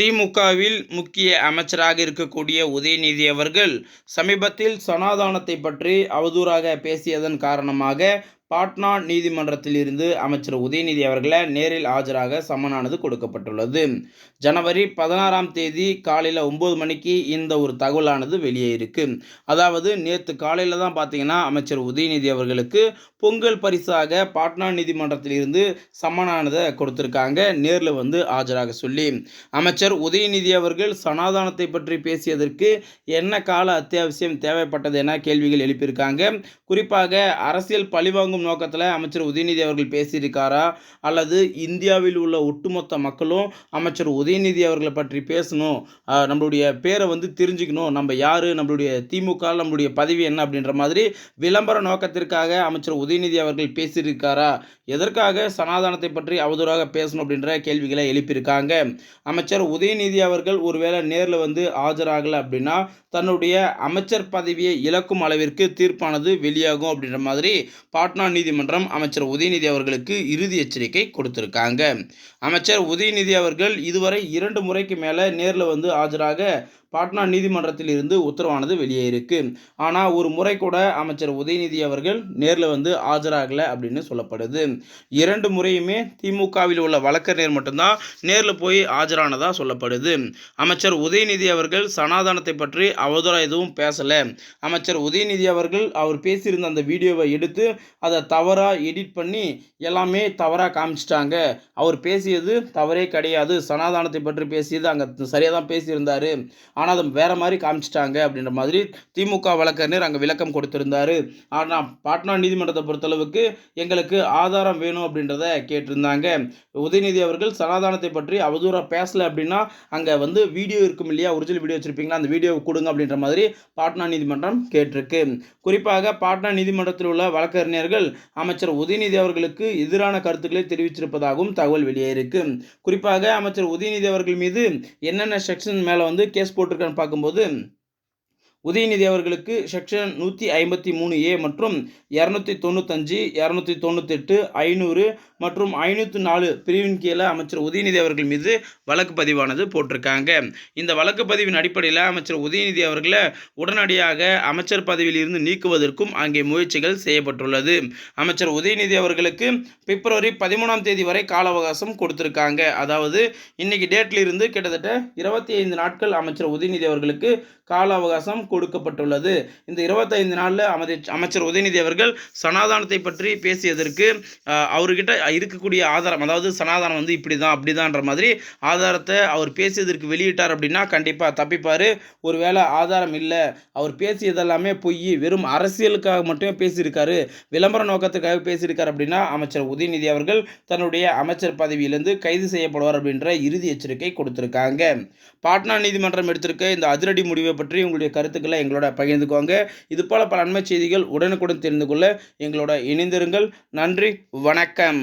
திமுகவில் முக்கிய அமைச்சராக இருக்கக்கூடிய உதயநிதி அவர்கள் சமீபத்தில் சனாதானத்தை பற்றி அவதூறாக பேசியதன் காரணமாக பாட்னா நீதிமன்றத்தில் இருந்து அமைச்சர் உதயநிதி அவர்களை நேரில் ஆஜராக சம்மனானது கொடுக்கப்பட்டுள்ளது. ஜனவரி பதினாறாம் தேதி காலையில் ஒம்பது மணிக்கு இந்த ஒரு தகவலானது வெளியே இருக்கு. அதாவது நேற்று காலையில் தான் பார்த்தீங்கன்னா அமைச்சர் உதயநிதி அவர்களுக்கு பொங்கல் பரிசாக பாட்னா நீதிமன்றத்தில் இருந்து சம்மனானதை கொடுத்துருக்காங்க. நேரில் வந்து ஆஜராக சொல்லி அமைச்சர் உதயநிதி அவர்கள் சனாதானத்தை பற்றி பேசியதற்கு என்ன கால அத்தியாவசியம் தேவைப்பட்டது என கேள்விகள் எழுப்பியிருக்காங்க. குறிப்பாக அரசியல் பழிவாங்கும் நோக்கத்தில் அமைச்சர் உதயநிதி அவர்கள் பேசியிருக்காரா? அல்லது இந்தியாவில் உள்ள ஒட்டுமொத்த மக்களும் அமைச்சர் உதயநிதி அவர்களை பற்றி பேசணும் நம்மளுடைய பேரை வந்து தெரிஞ்சுக்கணும் நம்ம யார் நம்மளுடைய திமுக நம்மளுடைய பதவி என்ன அப்படின்ற மாதிரி விளம்பர நோக்கத்திற்காக அமைச்சர் உதயநிதி அவர்கள் பேசியிருக்காரா? எதற்காக சனாதானத்தை பற்றி அவதூறாக பேசணும் அப்படின்ற கேள்விகளை எழுப்பியிருக்காங்க. அமைச்சர் உதயநிதி அவர்கள் ஒருவேளை நேரில் வந்து ஆஜராகலை அப்படின்னா தன்னுடைய அமைச்சர் பதவியை இழக்கும் அளவிற்கு தீர்ப்பானது வெளியாகும் அப்படின்ற மாதிரி பாட்னா நீதிமன்றம் அமைச்சர் உதயநிதி அவர்களுக்கு இறுதி எச்சரிக்கை கொடுத்திருக்காங்க. அமைச்சர் உதயநிதி அவர்கள் இதுவரை இரண்டு முறைக்கு மேலே நேரில் வந்து ஆஜராக பாட்னா நீதிமன்றத்தில் இருந்து உத்தரவானது வெளியே இருக்கு. ஆனால் ஒரு முறை கூட அமைச்சர் உதயநிதி அவர்கள் நேரில் வந்து ஆஜராகலை அப்படின்னு சொல்லப்படுது. இரண்டு முறையுமே திமுகவில் உள்ள வழக்கறிஞர் மட்டும்தான் நேரில் போய் ஆஜரானதாக சொல்லப்படுது. அமைச்சர் உதயநிதி அவர்கள் சனாதனத்தை பற்றி அவதூறாக எதுவும் பேசலை. அமைச்சர் உதயநிதி அவர்கள் அவர் பேசியிருந்த அந்த வீடியோவை எடுத்து அதை தவறாக எடிட் பண்ணி எல்லாமே தவறாக காமிச்சிட்டாங்க. அவர் பேசியது தவறே கிடையாது. சனாதானத்தை பற்றி பேசியது அங்கே சரியாக தான் பேசியிருந்தார். ஆனால் அதை வேற மாதிரி காமிச்சிட்டாங்க அப்படின்ற மாதிரி திமுக வழக்கறிஞர் அங்கே விளக்கம் கொடுத்திருந்தார். ஆனால் பாட்னா நீதிமன்றத்தை பொறுத்தளவுக்கு எங்களுக்கு ஆதாரம் வேணும் அப்படின்றத கேட்டிருந்தாங்க. உதயநிதி அவர்கள் சனாதானத்தை பற்றி அவதூறாக பேசலை அப்படின்னா அங்கே வந்து வீடியோ இருக்கும் இல்லையா? ஒரிஜினல் வீடியோ வச்சுருப்பீங்களா? அந்த வீடியோவை கொடுங்க அப்படின்ற மாதிரி பாட்னா நீதிமன்றம் கேட்டிருக்கு. குறிப்பாக பாட்னா நீதிமன்றத்தில் உள்ள வழக்கறிஞர்கள் அமைச்சர் உதயநிதி அவர்களுக்கு எதிரான கருத்துக்களை தெரிவிச்சிருப்பதாகவும் தகவல் வெளியேறிருக்கு குறிப்பாக அமைச்சர் உதயநிதி அவர்கள் மீது என்னென்ன செக்ஷன் மேலே வந்து கேஸ் போட்டிருக்கான்னு பார்க்கும்போது உதயநிதி அவர்களுக்கு செக்ஷன் நூற்றி ஐம்பத்தி மூணு ஏ மற்றும் இரநூத்தி தொண்ணூத்தஞ்சு இரநூத்தி தொண்ணூத்தெட்டு ஐநூறு மற்றும் ஐநூற்றி நாலு பிரிவின் கீழே அமைச்சர் உதயநிதி அவர்கள் மீது வழக்கு பதிவானது போட்டிருக்காங்க. இந்த வழக்கு பதிவின் அடிப்படையில் அமைச்சர் உதயநிதி அவர்களை உடனடியாக அமைச்சர் பதவியில் இருந்து நீக்குவதற்கும் அங்கே முயற்சிகள் செய்யப்பட்டுள்ளது. அமைச்சர் உதயநிதி அவர்களுக்கு பிப்ரவரி பதிமூணாம் தேதி வரை கால அவகாசம் கொடுத்திருக்காங்க. அதாவது இன்னைக்கு டேட்டில் இருந்து கிட்டத்தட்ட இருபத்தி ஐந்து நாட்கள் அமைச்சர் உதயநிதி அவர்களுக்கு கால அவகாசம் கொடுக்கப்பட்டுள்ளது. இந்த இருபத்தைந்து நாளில் அமைச்சர் அமைச்சர் உதயநிதி அவர்கள் சனாதானத்தை பற்றி பேசியதற்கு அவர்கிட்ட இருக்கக்கூடிய ஆதாரம் அதாவது சனாதானம் வந்து இப்படி தான் அப்படி தான்ற மாதிரி ஆதாரத்தை அவர் பேசியதற்கு வெளியிட்டார் அப்படின்னா கண்டிப்பாக தப்பிப்பார். ஒருவேளை ஆதாரம் இல்லை அவர் பேசியதெல்லாமே பொய் வெறும் அரசியலுக்காக மட்டுமே பேசியிருக்காரு. விளம்பர நோக்கத்துக்காக பேசியிருக்காரு அப்படின்னா அமைச்சர் உதயநிதி அவர்கள் தன்னுடைய அமைச்சர் பதவியிலிருந்து கைது செய்யப்படுவார் அப்படின்ற இறுதி எச்சரிக்கை கொடுத்திருக்காங்க. பாட்னா நீதிமன்றம் எடுத்திருக்க இந்த அதிரடி முடிவை பற்றி உங்களுடைய கருத்துக்களை எங்களோட பகிர்ந்துக்கோங்க. இது போல பல நன்மை செய்திகள் உடனுக்குடன் தெரிந்து கொள்ள எங்களோட இணைந்திருங்கள். நன்றி வணக்கம்.